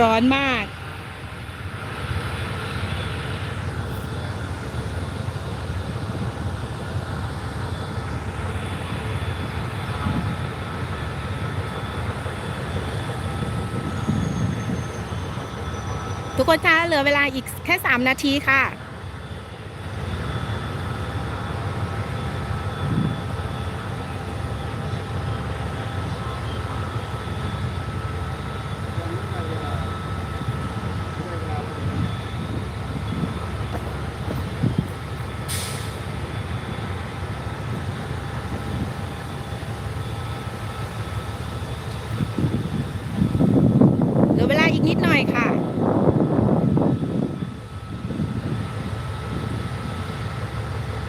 ร้อนมากทุกคนคะเหลือเวลาอีกแค่ 3 นาทีค่ะ เหลือเวลาอีก นิดหน่อยค่ะ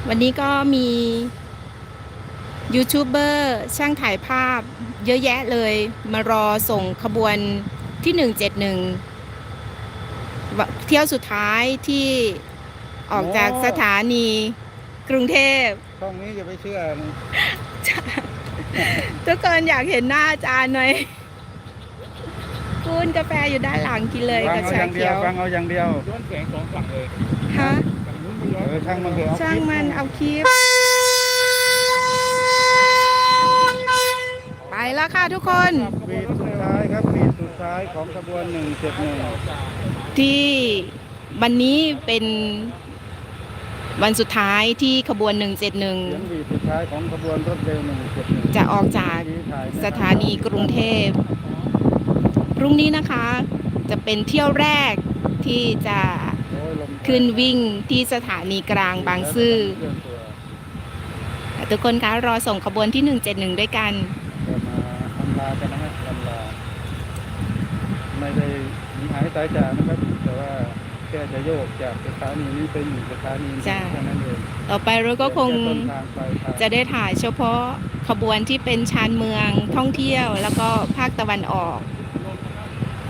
วันนี้ก็มียูทูบเบอร์ช่างถ่ายภาพเยอะแยะเลย มารอส่งขบวนที่ 171วะเที่ยวสุดท้ายที่ออกจากโอ้สถานีกรุงเทพช่องนี้อย่าไปเชื่อนะทุกคนอยากเห็นหน้าอาจารย์หน่อย คุณกาแฟอยู่ด้านหลังกินเลยฟักับเอาอชาย่างเดีเขียยววฟังเอาอย่างเดียวย้อนแสงสองฝั่งเลยฮะฝั่งนู้นก็ย้อนเออช่างมันเถอะช่างมันเอาคลิป ไปแล้วค่ะทุกคน ปีสุดท้ายครับปีสุดท้ายของขบวน171ที่วันนี้เป็นวันสุดท้ายที่ขบวน เสียง171บีสุดท้ายของขบวนรถเร็ว171จะออกจากสถานีกรุงเทพ พรุ่งนี้นะคะ จะเป็นเที่ยวแรกที่จะโอ้ยลมขึ้นวิ่งที่สถานีกลางบางซื่อเคลื่อนตัวทุกคนคะรอส่งขบวนที่ 171 ด้วยกันจะมาอำลากันนะฮะอำลาไม่ได้หนีหายตายจากนะครับ แต่ว่าแค่จะโยกจากสถานีนี้ไปอยู่สถานีนี้จ้ะแค่นั้นเองต่อไปเราก็คงแต้นทางปลายทางจะได้ถ่ายเฉพาะขบวนที่เป็นชานเมืองท่องเที่ยวแล้วก็ภาคตะวันออก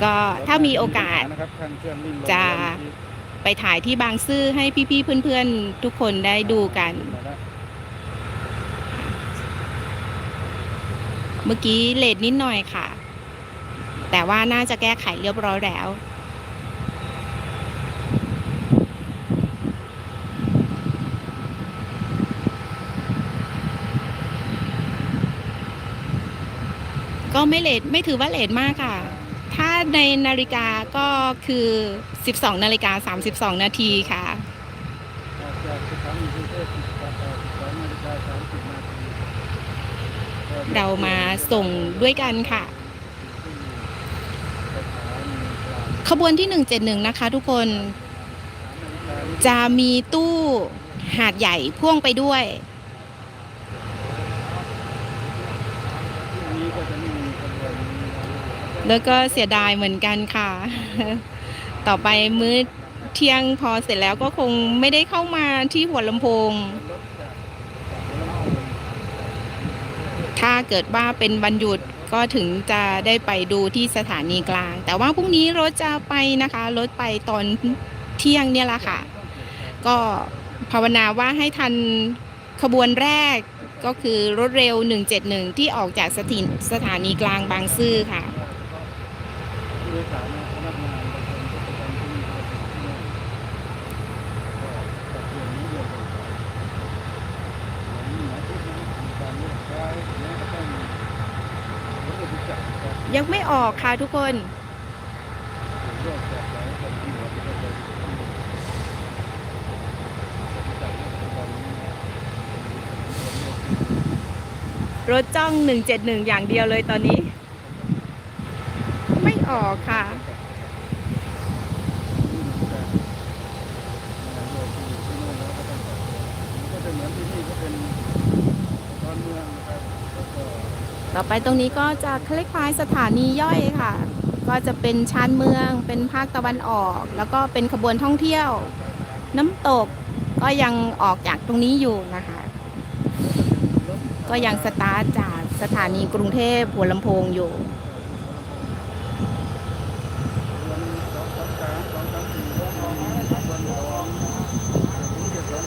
ก็ถ้ามีโอกาสนะครับทางเครื่องวิ่งลงจะไปที่ไปถ่ายที่บางซื่อให้พี่ๆเพื่อนๆ ทุกคนได้ดูกันมาแล้วเมื่อกี้เลทนิดหน่อยค่ะ แต่ว่าน่าจะแก้ไขเรียบร้อยแล้วก็ไม่เลทไม่ถือว่าเลทมากค่ะ ถ้าในนาฬิกาก็คือ 12 นาฬิกา 32 นาทีค่ะออกจากสถานีกรุงเทพ12นาฬิกา30นาทีเรามาส่งด้วยกันค่ะสถานีกลางขบวนที่ 171 นะคะทุกคน จะมีตู้หาดใหญ่พ่วงไปด้วย ที่นี้ก็จะไม่มีขบวนนี้นะ แล้วก็เสียดายเหมือนกันค่ะ ต่อไปมื้อเที่ยงพอเสร็จแล้วก็คงไม่ได้เข้ามาที่หัวลำโพง ถ้าเกิดว่าเป็นวันหยุดก็ถึงจะได้ไปดูที่สถานีกลาง แต่ว่าพรุ่งนี้รถจะไปนะคะรถไปตอนเที่ยงเนี่ยแหละค่ะ ก็ภาวนาว่าให้ทันขบวนแรกก็คือรถเร็ว 171 ที่ออกจากสถานีกลางบางซื่อค่ะ ผู้โดยสารพนักงานประชาชนทุกคนที่มีความสุขที่นี่ก็จัดเรื่องนี้เลยผมหมายถึงมีการเลือกใช้แม้กระทั่งรถบริจาคก็ ยังไม่ออกค่ะทุกคน รถจ้อง 171 อย่างเดียวเลยตอนนี้ ไม่ออกค่ะก็จะเหมือนที่นี่ก็เป็นตอนเมืองนะครับแล้วก็ ต่อไปตรงนี้ก็จะคล้ายๆสถานีย่อยค่ะ ก็จะเป็นชานเมือง เป็นภาคตะวันออก แล้วก็เป็นขบวนท่องเที่ยว น้ำตกก็ยังออกจากตรงนี้อยู่นะคะ ก็ยังสตาร์ทจากสถานีกรุงเทพหัวลำโพงอยู่